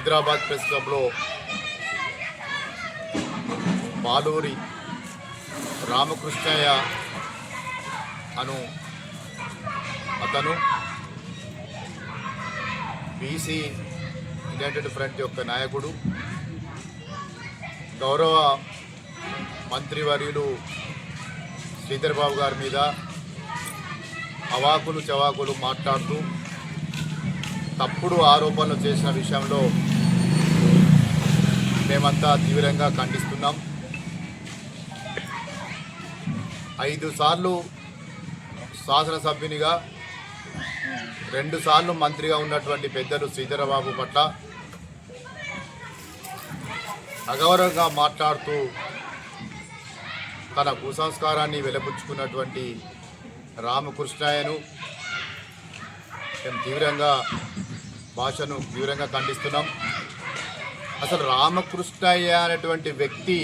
Hyderabad press క్లబ్లో పాలూరి రామకృష్ణయ్య అను అతను BC United front యొక్క నాయకుడు గౌరవ మంత్రివర్యులు శ్రీధర్ బాబు గారి మీద అవాకులు చవాకులు మాట్లాడుతూ తప్పుడు ఆరోపణలు చేసిన విషయంలో మేమంతా తీవ్రంగా ఖండిస్తున్నాం. ఐదు సార్లు శాసనసభ్యునిగా రెండు సార్లు మంత్రిగా ఉన్నటువంటి పెద్దలు శ్రీధరబాబు పట్ల అగౌరవంగా మాట్లాడుతూ తన కుసంస్కారాన్ని వెలబుచ్చుకున్నటువంటి రామకృష్ణయ్యను మేము తీవ్రంగా భాషను తీవ్రంగా ఖండిస్తున్నాం. అసలు రామకృష్ణయ్య అనేటువంటి వ్యక్తి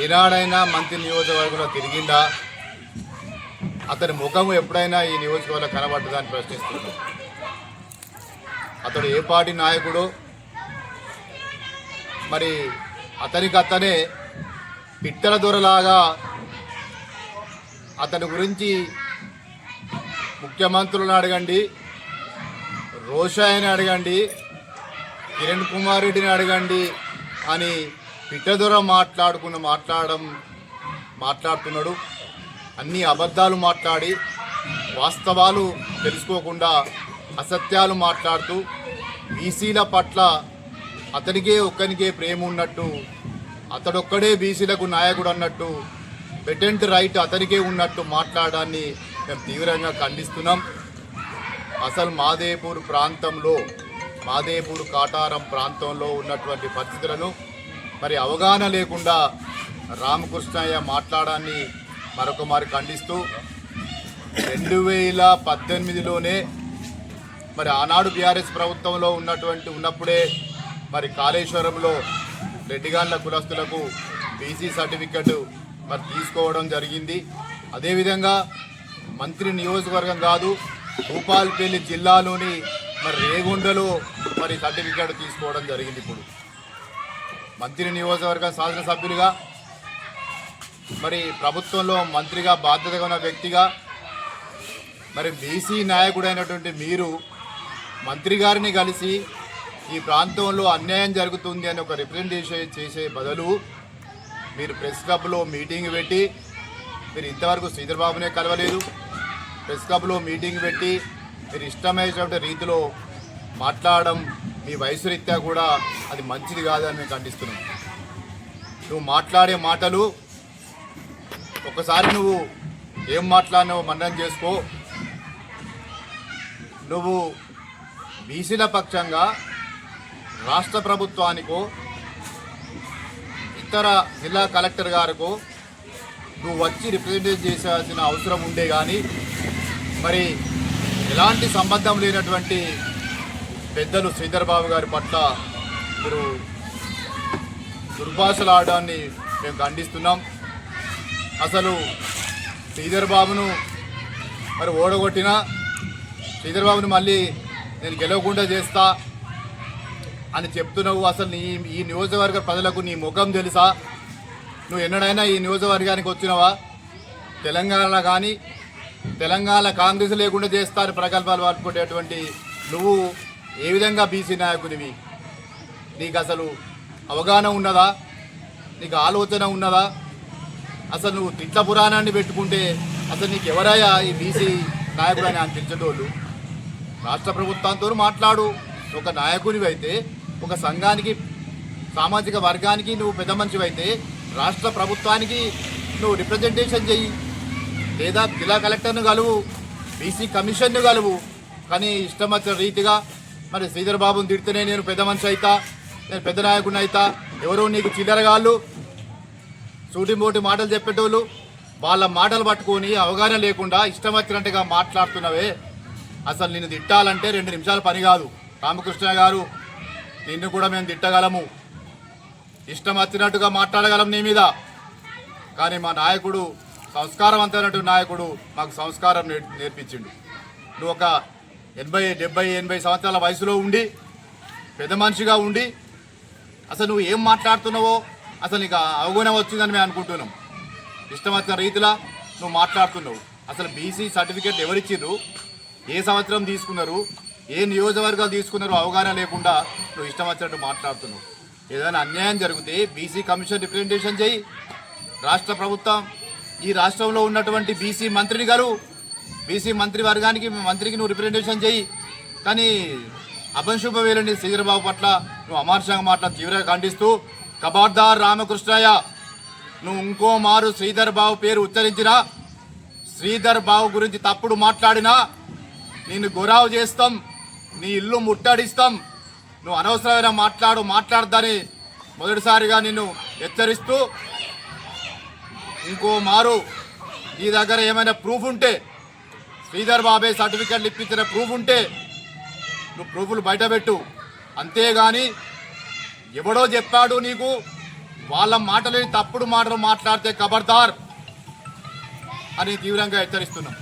ఏనాడైనా మంత్రి నియోజకవర్గంలో తిరిగిందా? అతని ముఖం ఎప్పుడైనా ఈ నియోజకవర్గంలో కనబడ్డదా అని ప్రశ్నిస్తున్నాం. అతడు ఏ పార్టీ నాయకుడు? మరి అతనికి అతనే పిట్టల దొరలాగా అతని గురించి ముఖ్యమంత్రులను అడగండి. రోషాయని అడగండి కిరణ్ కుమార్ రెడ్డిని అడగండి అని పిట్టదొర మాట్లాడుకున్న మాట్లాడడం మాట్లాడుతున్నాడు. అన్ని అబద్ధాలు మాట్లాడి వాస్తవాలు తెలుసుకోకుండా అసత్యాలు మాట్లాడుతూ బీసీల పట్ల అతనికే ఒక్కనికే ప్రేమ ఉన్నట్టు అతడొక్కడే బీసీలకు నాయకుడు అన్నట్టు పెటెంట్ రైట్ అతనికే ఉన్నట్టు మాట్లాడాన్ని మేము తీవ్రంగా ఖండిస్తున్నాం. అసలు మాదేపూర్ ప్రాంతంలో మాదేపూర్ కాటారం ప్రాంతంలో ఉన్నటువంటి పరిస్థితులను మరి అవగాహన లేకుండా రామకృష్ణయ్య మాట్లాడాన్ని మరొక మారి ఖండిస్తూ రెండు వేల పద్దెనిమిదిలోనే మరి ఆనాడు బీఆర్ఎస్ ప్రభుత్వంలో ఉన్నటువంటి ఉన్నప్పుడే మరి కాళేశ్వరంలో రెడ్డిగాళ్ళ కులస్తులకు బీసీ సర్టిఫికెట్ మరి తీసుకోవడం జరిగింది. అదేవిధంగా మంత్రి నియోజకవర్గం కాదు భూపాల్పల్లి జిల్లాలోని మరి రేగుండలో మరి సర్టిఫికేట్ తీసుకోవడం జరిగింది ఇప్పుడు. మంత్రి నియోజకవర్గం శాసనసభ్యులుగా మరి ప్రభుత్వంలో మంత్రిగా బాధ్యతగా ఉన్న వ్యక్తిగా మరి బీసీ నాయకుడైనటువంటి మీరు మంత్రి గారిని కలిసి ఈ ప్రాంతంలో అన్యాయం జరుగుతుంది అని ఒక రిప్రజెంటేషన్ చేసే బదులు మీరు ప్రెస్ క్లబ్లో మీటింగ్ పెట్టి మీరు ఇంతవరకు శ్రీధర్ బాబునే కలవలేదు. ప్రెస్ క్లబ్లో మీటింగ్ పెట్టి మీరు ఇష్టమైనటువంటి రీతిలో మాట్లాడడం మీ వయసు రీత్యా కూడా అది మంచిది కాదని మేము ఖండిస్తున్నాం. నువ్వు మాట్లాడే మాటలు ఒకసారి నువ్వు ఏం మాట్లాడినావో మన్నం చేసుకో. నువ్వు బీసీల పక్షంగా రాష్ట్ర ప్రభుత్వానికో ఇతర జిల్లా కలెక్టర్ గారికో నువ్వు వచ్చి రిప్రజెంటేట్ చేయాల్సిన అవసరం ఉండే కానీ మరి ఎలాంటి సంబంధం లేనటువంటి పెద్దలు శ్రీధర్ బాబు గారి పట్ల మీరు దుర్భాషలు ఆడడాన్ని మేము ఖండిస్తున్నాం. అసలు శ్రీధర్ బాబును మరి ఓడగొట్టినా శ్రీధర్ బాబుని మళ్ళీ నేను గెలవకుండా చేస్తా అని చెప్తున్నావు. అసలు నీ ఈ నియోజకవర్గ ప్రజలకు నీ ముఖం తెలుసా? నువ్వు ఎన్నడైనా ఈ నియోజకవర్గానికి వచ్చినావా? తెలంగాణ కానీ తెలంగాణ కాంగ్రెస్ లేకుండా చేస్తారు ప్రగల్భాలు పట్టుకునేటువంటి నువ్వు ఏ విధంగా బీసీ నాయకునివి నీకు అసలు అవగాహన ఉన్నదా? నీకు ఆలోచన ఉన్నదా? అసలు నువ్వు తిట్ల పురాణాన్ని పెట్టుకుంటే అసలు నీకు ఎవరయ్యా ఈ బీసీ నాయకుడు అని అనిపించేటోళ్ళు రాష్ట్ర ప్రభుత్వంతో మాట్లాడు. ఒక నాయకునివి అయితే ఒక సంఘానికి సామాజిక వర్గానికి నువ్వు పెద్ద మనిషివైతే రాష్ట్ర ప్రభుత్వానికి నువ్వు రిప్రజెంటేషన్ చెయ్యి. లేదా జిల్లా కలెక్టర్ను కలువు బీసీ కమిషన్ను కలువు. కానీ ఇష్టం వచ్చిన రీతిగా మరి శ్రీధర్ బాబుని తిడితేనే నేను పెద్ద మనిషి అవుతా నేను పెద్ద నాయకుడిని అవుతా ఎవరో నీకు చిల్లరగాళ్ళు సూటిమోటి మాటలు చెప్పేటోళ్ళు వాళ్ళ మాటలు పట్టుకొని అవగాహన లేకుండా ఇష్టం వచ్చినట్టుగా మాట్లాడుతున్నవే. అసలు నిన్ను తిట్టాలంటే రెండు నిమిషాల పని కాదు. రామకృష్ణ గారు నిన్ను కూడా మేము తిట్టగలము. ఇష్టం వచ్చినట్టుగా మాట్లాడగలం నీ మీద. కానీ మా నాయకుడు సంస్కారవంతమైనటువంటి నాయకుడు మాకు సంస్కారం నేర్- నేర్పించిండు. నువ్వు ఒక ఎనభై డెబ్బై ఎనభై సంవత్సరాల వయసులో ఉండి పెద్ద మనిషిగా ఉండి అసలు నువ్వు ఏం మాట్లాడుతున్నావో అసలు నీకు అవగుణం వచ్చిందని మేము అనుకుంటున్నాం. ఇష్టం వచ్చిన రీతిలో నువ్వు మాట్లాడుతున్నావు. అసలు బీసీ సర్టిఫికేట్ ఎవరిచ్చిర్రు? ఏ సంవత్సరం తీసుకున్నారు? ఏ నియోజకవర్గాలు తీసుకున్నారు? అవగాహన లేకుండా నువ్వు ఇష్టం వచ్చినట్టు మాట్లాడుతున్నావు. ఏదైనా అన్యాయం జరిగితే బీసీ కమిషన్ రిప్రజెంటేషన్ చేయి. రాష్ట్ర ప్రభుత్వం ఈ రాష్ట్రంలో ఉన్నటువంటి బీసీ మంత్రిని గారు బీసీ మంత్రి వర్గానికి మంత్రికి నువ్వు రిప్రజెంటేషన్ చేయి కానీ అభంశుభ వేలని శ్రీధరబాబు పట్ల నువ్వు అమానుషంగా మాట్లా తీవ్రంగా ఖండిస్తూ కబార్దార్ రామకృష్ణయ్య నువ్వు ఇంకో మారు శ్రీధర్ బాబు పేరు ఉచ్చరించినా శ్రీధర్ బాబు గురించి తప్పుడు మాట్లాడినా నిన్ను గురావు చేస్తాం నీ ఇల్లు ముట్టడిస్తాం నువ్వు అనవసరమైన మాట్లాడు మాట్లాడద్దని మొదటిసారిగా నిన్ను హెచ్చరిస్తూ ఇంకో మారు. నీ దగ్గర ఏమైనా ప్రూఫ్ ఉంటే శ్రీధర్ బాబే సర్టిఫికెట్లు ఇప్పించిన ప్రూఫ్ ఉంటే నువ్వు ప్రూఫ్లు బయటపెట్టు అంతేగాని ఎవడో చెప్పాడు నీకు వాళ్ళ మాటలేని తప్పుడు మాటలు మాట్లాడితే ఖబర్దార్ అని తీవ్రంగా హెచ్చరిస్తున్నాం.